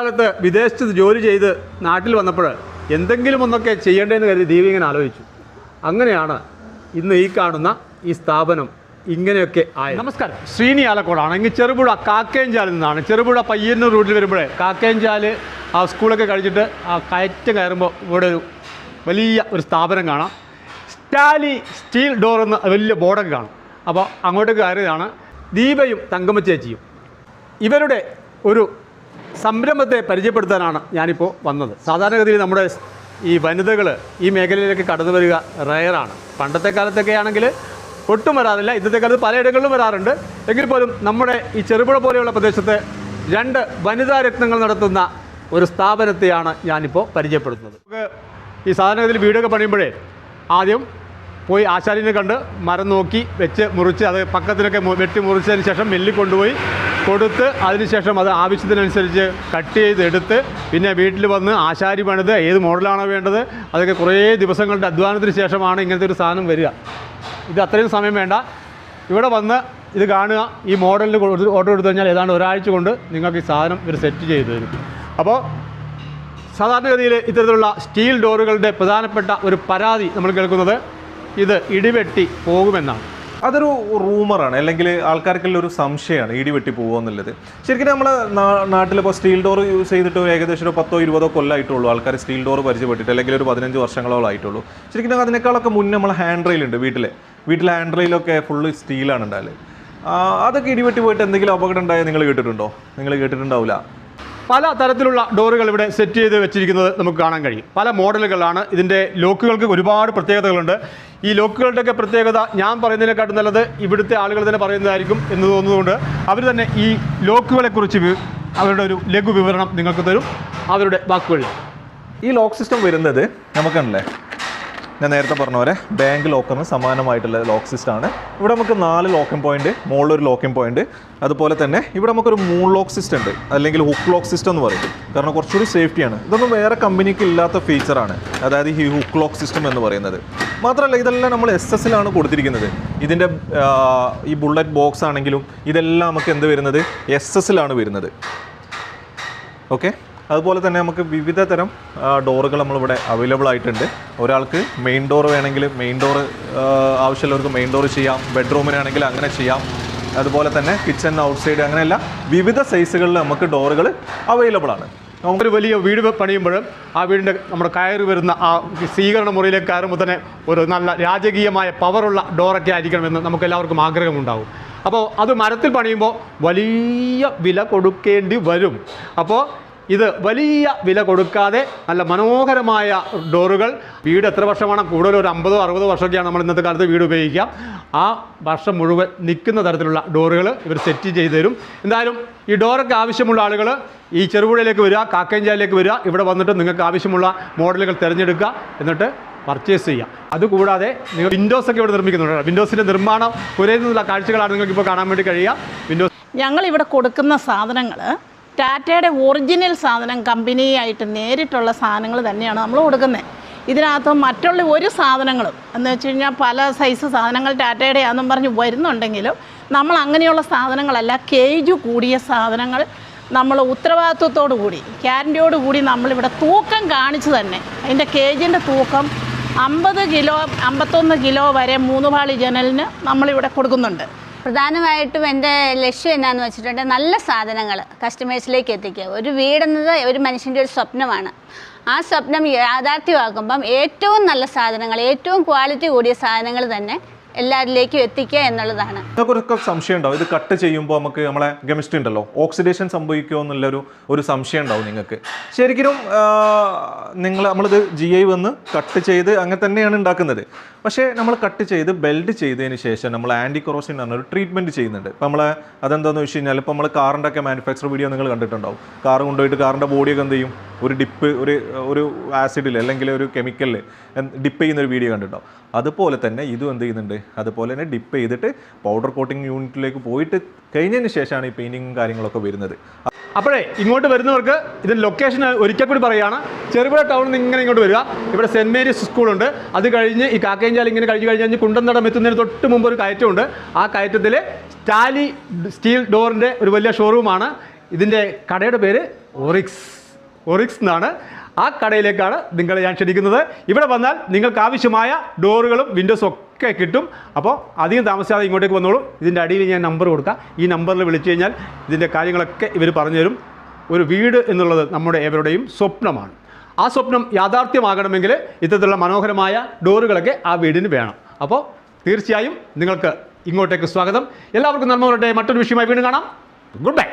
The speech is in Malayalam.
കാലത്ത് വിദേശത്ത് ജോലി ചെയ്ത് നാട്ടിൽ വന്നപ്പോൾ എന്തെങ്കിലും ഒന്നൊക്കെ ചെയ്യേണ്ടതെന്ന് കരുതി ദീപ ഇങ്ങനെ ആലോചിച്ചു. അങ്ങനെയാണ് ഇന്ന് ഈ കാണുന്ന ഈ സ്ഥാപനം ഇങ്ങനെയൊക്കെ ആയി നമസ്കാരം. ശ്രീനി ആലക്കോടാണ്. ഇങ്ങ് ചെറുപുഴ കാക്കേഞ്ചാലിൽ നിന്നാണ്. ചെറുപുഴ പയ്യന്നൂർ റൂട്ടിൽ വരുമ്പോഴേ കാക്കേഞ്ചാൽ ആ സ്കൂളൊക്കെ കഴിച്ചിട്ട് ആ കയറ്റം കയറുമ്പോൾ ഇവിടെ ഒരു വലിയ ഒരു സ്ഥാപനം കാണാം. സ്റ്റാലി സ്റ്റീൽ ഡോർ എന്ന വലിയ ബോർഡൊക്കെ കാണാം. അപ്പോൾ അങ്ങോട്ട് കയറിയതാണ് ദീപയും തങ്കമ്മ ചേച്ചിയും ഇവരുടെ ഒരു സംരംഭത്തെ പരിചയപ്പെടുത്താനാണ് ഞാനിപ്പോൾ വന്നത്. സാധാരണഗതിയിൽ നമ്മുടെ ഈ വനിതകൾ ഈ മേഖലയിലേക്ക് കടന്നു വരിക റയറാണ് പണ്ടത്തെ കാലത്തൊക്കെ ആണെങ്കിൽ ഒട്ടും വരാറില്ല. ഇന്നത്തെ കാലത്ത് പലയിടങ്ങളിലും വരാറുണ്ട്. എങ്കിൽ പോലും നമ്മുടെ ഈ ചെറുപുഴ പോലെയുള്ള പ്രദേശത്ത് രണ്ട് വനിതാ രത്നങ്ങൾ നടത്തുന്ന ഒരു സ്ഥാപനത്തെയാണ് ഞാനിപ്പോൾ പരിചയപ്പെടുത്തുന്നത്. നമുക്ക് ഈ സാധാരണഗതിയിൽ വീടൊക്കെ പണിയുമ്പോഴേ ആദ്യം പോയി ആശാരിനെ കണ്ട് മരം നോക്കി വെച്ച് മുറിച്ച് അത് പക്കത്തിനൊക്കെ വെട്ടി മുറിച്ചതിന് ശേഷം മില്ലിൽ കൊണ്ടുപോയി കൊടുത്ത് അതിനുശേഷം അത് ആവശ്യത്തിനനുസരിച്ച് കട്ട് ചെയ്തെടുത്ത് പിന്നെ വീട്ടിൽ വന്ന് ആശാരി പണിത് ഏത് മോഡലാണോ വേണ്ടത് അതൊക്കെ കുറേ ദിവസങ്ങളുടെ അധ്വാനത്തിന് ശേഷമാണ് ഇങ്ങനത്തെ ഒരു സാധനം വരിക. ഇത് അത്രയും സമയം വേണ്ട. ഇവിടെ വന്ന് ഇത് കാണുക. ഈ മോഡലിന് ഓർഡർ എടുത്തു കഴിഞ്ഞാൽ ഏതാണ്ട് ഒരാഴ്ച കൊണ്ട് നിങ്ങൾക്ക് ഈ സാധനം ഇവർ സെറ്റ് ചെയ്ത് തരും. അപ്പോൾ സാധാരണഗതിയിൽ ഇത്തരത്തിലുള്ള സ്റ്റീൽ ഡോറുകളുടെ പ്രധാനപ്പെട്ട ഒരു പരാതി നമ്മൾ കേൾക്കുന്നത് ഇത് ഇടിവെട്ടി പോകുമെന്നാണ്. അതൊരു റൂമറാണ്. അല്ലെങ്കിൽ ആൾക്കാർക്കുള്ള ഒരു സംശയമാണ് ഇടി വെട്ടി പോകുക എന്നുള്ളത്. ശരിക്കും നമ്മളെ നാട്ടിലിപ്പോൾ സ്റ്റീൽ ഡോർ യൂസ് ചെയ്തിട്ട് ഒരു ഏകദേശം ഒരു പത്തോ ഇരുപതോ കൊല്ലമായിട്ടുള്ളൂ ആൾക്കാർ സ്റ്റീൽ ഡോർ പരിചയപ്പെട്ടിട്ട് അല്ലെങ്കിൽ ഒരു പതിനഞ്ച് വർഷങ്ങളോളം ആയിട്ടുള്ളൂ. ശരിക്കും അതിനേക്കാളൊക്കെ മുന്നേ നമ്മൾ ഹാൻഡ് റെയിൽ ഉണ്ട് വീട്ടിലെ. വീട്ടിലെ ഹാൻഡ് റെയിലൊക്കെ ഫുള്ള് സ്റ്റീലാണ് ഉണ്ടായാൽ അതൊക്കെ ഇടിവെട്ടി പോയിട്ട് എന്തെങ്കിലും അപകടം ഉണ്ടായാൽ നിങ്ങൾ കേട്ടിട്ടുണ്ടോ? നിങ്ങൾ കേട്ടിട്ടുണ്ടാവില്ല പല തരത്തിലുള്ള ഡോറുകൾ ഇവിടെ സെറ്റ് ചെയ്ത് വെച്ചിരിക്കുന്നത് നമുക്ക് കാണാൻ കഴിയും. പല മോഡലുകളാണ് ഇതിന്റെ ലോക്കുകൾക്ക് ഒരുപാട് പ്രത്യേകതകളുണ്ട്. ഈ ലോക്കുകളുടെയൊക്കെ പ്രത്യേകത ഞാൻ പറയുന്നതിനെക്കാട്ടും നല്ലത് ഇവിടുത്തെ ആളുകൾ തന്നെ പറയുന്നതായിരിക്കും എന്ന് തോന്നുന്നതുകൊണ്ട് അവർ തന്നെ ഈ ലോക്കുകളെക്കുറിച്ച് കുറിച്ച് അവരുടെ ഒരു ലഘു വിവരണം നിങ്ങൾക്ക് തരും. അവരുടെ വാക്കുകളിൽ ഈ ലോക്ക് സിസ്റ്റം വരുന്നത് നമുക്കാണല്ലേ ഞാൻ നേരത്തെ പറഞ്ഞ പോലെ ബാങ്ക് ലോക്കറിന് സമാനമായിട്ടുള്ള ലോക്ക് സിസ്റ്റം ആണ്. ഇവിടെ നമുക്ക് നാല് ലോക്കിംഗ് പോയിന്റ് മുകളിൽ ഒരു ലോക്കിംഗ് പോയിന്റ് അതുപോലെ തന്നെ ഇവിടെ നമുക്കൊരു മൂൺ ലോക്ക് സിസ്റ്റം ഉണ്ട് അല്ലെങ്കിൽ ഹുക്ക് ലോക്ക് സിസ്റ്റം എന്ന് പറയും. കാരണം കുറച്ചുകൂടി സേഫ്റ്റിയാണ് ഇതൊന്നും വേറെ കമ്പനിക്ക് ഇല്ലാത്ത ഫീച്ചറാണ് അതായത് ഈ ഹുക്ക് ലോക്ക് സിസ്റ്റം എന്ന് പറയുന്നത്. മാത്രമല്ല ഇതെല്ലാം നമ്മൾ എസ് എസിലാണ് കൊടുത്തിരിക്കുന്നത്. ഇതിന്റെ ഈ ബുള്ളറ്റ് ബോക്സ് ആണെങ്കിലും ഇതെല്ലാം നമുക്ക് എന്ത് വരുന്നത്? എസ് എസിലാണ് വരുന്നത്. ഓക്കെ അതുപോലെ തന്നെ നമുക്ക് വിവിധ തരം ഡോറുകൾ നമ്മളിവിടെ അവൈലബിൾ ആയിട്ടുണ്ട്. ഒരാൾക്ക് മെയിൻ ഡോർ വേണമെങ്കിൽ മെയിൻ ഡോർ ആവശ്യമുള്ളവർക്ക് മെയിൻ ഡോർ ചെയ്യാം. ബെഡ്റൂമിനാണെങ്കിൽ അങ്ങനെ ചെയ്യാം. അതുപോലെ തന്നെ കിച്ചൺ ഔട്ട്സൈഡ് അങ്ങനെയല്ല. വിവിധ സൈസുകളിൽ നമുക്ക് ഡോറുകൾ അവൈലബിൾ ആണ്. നമുക്കൊരു വലിയ വീട് പണിയുമ്പോൾ ആ വീടിന്റെ നമ്മുടെ കയറി വരുന്ന ആ സ്വീകരണ മുറിയിലേക്ക് കയറുമ്പോൾ തന്നെ ഒരു നല്ല രാജകീയമായ പവറുള്ള ഡോറൊക്കെ ആയിരിക്കണമെന്ന് നമുക്ക് എല്ലാവർക്കും ആഗ്രഹമുണ്ടാവും. അപ്പോൾ അത് മരത്തിൽ പണിയുമ്പോൾ വലിയ വില കൊടുക്കേണ്ടി വരും. അപ്പോൾ ഇത് വലിയ വില കൊടുക്കാതെ നല്ല മനോഹരമായ ഡോറുകൾ. വീട് എത്ര വർഷമാണ്? കൂടുതൽ ഒരു അമ്പതോ അറുപതോ വർഷമൊക്കെയാണ് നമ്മൾ ഇന്നത്തെ കാലത്ത് വീട് ഉപയോഗിക്കാം ആ വർഷം മുഴുവൻ നിൽക്കുന്ന തരത്തിലുള്ള ഡോറുകൾ ഇവർ സെറ്റ് ചെയ്ത് തരും. എന്തായാലും ഈ ഡോറൊക്കെ ആവശ്യമുള്ള ആളുകൾ ഈ ചെറുപുഴയിലേക്ക് വരിക കാക്കഞ്ചാലിലേക്ക് വരിക ഇവിടെ വന്നിട്ട് നിങ്ങൾക്ക് ആവശ്യമുള്ള മോഡലുകൾ തിരഞ്ഞെടുക്കുക എന്നിട്ട് പർച്ചേസ് ചെയ്യുക. അതുകൂടാതെ നിങ്ങൾ വിൻഡോസ് ഒക്കെ ഇവിടെ നിർമ്മിക്കുന്നുണ്ട് വിൻഡോസിന്റെ നിർമ്മാണം പുരയിൽ കാഴ്ചകളാണ് നിങ്ങൾക്ക് ഇപ്പോൾ കാണാൻ വേണ്ടി കഴിയുക. വിൻഡോസ് ഞങ്ങളിവിടെ കൊടുക്കുന്ന സാധനങ്ങൾ ടാറ്റയുടെ ഒറിജിനൽ സാധനം കമ്പനിയായിട്ട് നേരിട്ടുള്ള സാധനങ്ങൾ തന്നെയാണ് നമ്മൾ കൊടുക്കുന്നത്. ഇതിനകത്ത് മറ്റുള്ള ഒരു സാധനങ്ങളും എന്ന് വെച്ച് കഴിഞ്ഞാൽ പല സൈസ് സാധനങ്ങൾ ടാറ്റയുടെ ആണെന്നും പറഞ്ഞ് വരുന്നുണ്ടെങ്കിലും നമ്മൾ അങ്ങനെയുള്ള സാധനങ്ങളല്ല കേജ് കൂടിയ സാധനങ്ങൾ നമ്മൾ ഉത്തരവാദിത്വത്തോടു കൂടി ഗ്യാരന്റിയോട് കൂടി നമ്മളിവിടെ തൂക്കം കാണിച്ചു തന്നെ അതിന്റെ കേജിന്റെ തൂക്കം അമ്പത് കിലോ അമ്പത്തൊന്ന് കിലോ വരെ മൂന്ന് പാളി ജനലിന് നമ്മളിവിടെ കൊടുക്കുന്നുണ്ട്. പ്രധാനമായിട്ടും എന്റെ ലക്ഷ്യം എന്നാന്ന് വെച്ചിട്ടുണ്ടെങ്കിൽ നല്ല സാധനങ്ങൾ കസ്റ്റമേഴ്സിലേക്ക് എത്തിക്കുക. ഒരു വീടെന്നത് ഒരു മനുഷ്യന്റെ ഒരു സ്വപ്നമാണ്. ആ സ്വപ്നം യാഥാർത്ഥ്യമാക്കുമ്പം ഏറ്റവും നല്ല സാധനങ്ങൾ ഏറ്റവും ക്വാളിറ്റി കൂടിയ സാധനങ്ങൾ തന്നെ എല്ലാവരിലേക്കും എത്തിക്കുക എന്നുള്ളതാണ്. നിങ്ങൾക്കൊക്കെ സംശയം ഉണ്ടാവും. ഇത് കട്ട് ചെയ്യുമ്പോൾ നമുക്ക് നമ്മളെ കെമിസ്ട്രി ഉണ്ടല്ലോ. ഓക്സിഡേഷൻ സംഭവിക്കുമോ എന്നുള്ളൊരു ഒരു സംശയം ഉണ്ടാവും നിങ്ങൾക്ക്. ശരിക്കും നിങ്ങൾ നമ്മളിത് ജി ഐ വന്ന് കട്ട് ചെയ്ത് അങ്ങനെ തന്നെയാണ് ഉണ്ടാക്കുന്നത്. പക്ഷേ നമ്മൾ കട്ട് ചെയ്ത് ബെൽഡ് ചെയ്തതിന് ശേഷം നമ്മൾ ആന്റി കൊറോസിൻ എന്ന് പറഞ്ഞൊരു ട്രീറ്റ്മെന്റ് ചെയ്യുന്നുണ്ട്. ഇപ്പം നമ്മൾ അതെന്താണെന്ന് വെച്ച് കഴിഞ്ഞാൽ ഇപ്പോൾ നമ്മൾ കാറിന്റെ ഒക്കെ മാനുഫാക്ചർ വീഡിയോ നിങ്ങൾ കണ്ടിട്ടുണ്ടാവും. കാർ കൊണ്ടുപോയിട്ട് കാറിന്റെ ബോഡിയൊക്കെ എന്ത് ചെയ്യും? ഒരു ഡിപ്പ് ഒരു ഒരു ആസിഡിൽ അല്ലെങ്കിൽ ഒരു കെമിക്കലിൽ ഡിപ്പ് ചെയ്യുന്ന ഒരു വീഡിയോ കണ്ടിട്ടുണ്ടാവും അതുപോലെ തന്നെ ഇതും എന്ത് ചെയ്യുന്നുണ്ട്? അതുപോലെ തന്നെ ഡിപ്പ് ചെയ്തിട്ട് പൗഡർ കോട്ടിംഗ് യൂണിറ്റിലേക്ക് പോയിട്ട് കഴിഞ്ഞതിന് ശേഷമാണ് ഈ പെയിന്റിങ്ങും കാര്യങ്ങളൊക്കെ വരുന്നത്. അപ്പോഴേ ഇങ്ങോട്ട് വരുന്നവർക്ക് ഇതിന്റെ ലൊക്കേഷൻ ഒരിക്കൽ കൂടി പറയുകയാണ്. ചെറുപുഴ ടൗണിൽ നിന്ന് ഇങ്ങനെ ഇങ്ങോട്ട് വരിക. ഇവിടെ സെന്റ് മേരീസ് സ്കൂളുണ്ട് അത് കഴിഞ്ഞ് ഈ കാക്കയഞ്ചാൽ ഇങ്ങനെ കഴിഞ്ഞ് കഴിഞ്ഞ് കുണ്ടന്തടം എത്തുന്നതിന് തൊട്ട് മുമ്പ് ഒരു കയറ്റമുണ്ട്. ആ കയറ്റത്തിൽ സ്റ്റാലി സ്റ്റീൽ ഡോറിന്റെ ഒരു വലിയ ഷോറൂമാണ് ഇതിന്റെ കടയുടെ പേര് ഒറിക്സ്. ഒറിക്സ് എന്നാണ് ആ കടയിലേക്കാണ് നിങ്ങളെ ഞാൻ ക്ഷണിക്കുന്നത്. ഇവിടെ വന്നാൽ നിങ്ങൾക്ക് ആവശ്യമായ ഡോറുകളും വിൻഡോസും ഒക്കെ കിട്ടും. അപ്പോൾ അധികം താമസിയാതെ ഇങ്ങോട്ടേക്ക് വന്നോളൂ. ഇതിന്റെ അടിയിൽ ഞാൻ നമ്പർ കൊടുക്കാം. ഈ നമ്പറിൽ വിളിച്ചു കഴിഞ്ഞാൽ ഇതിന്റെ കാര്യങ്ങളൊക്കെ ഇവർ പറഞ്ഞുതരും ഒരു വീട് എന്നുള്ളത് നമ്മുടെ ഏവരുടെയും സ്വപ്നമാണ്. ആ സ്വപ്നം യാഥാർത്ഥ്യമാകണമെങ്കിൽ ഇത്തരത്തിലുള്ള മനോഹരമായ ഡോറുകളൊക്കെ ആ വീടിന് വേണം. അപ്പോൾ തീർച്ചയായും നിങ്ങൾക്ക് ഇങ്ങോട്ടേക്ക് സ്വാഗതം. എല്ലാവർക്കും നന്മകളുടെ മറ്റൊരു വിഷയമായി വീണ്ടും കാണാം. Good bye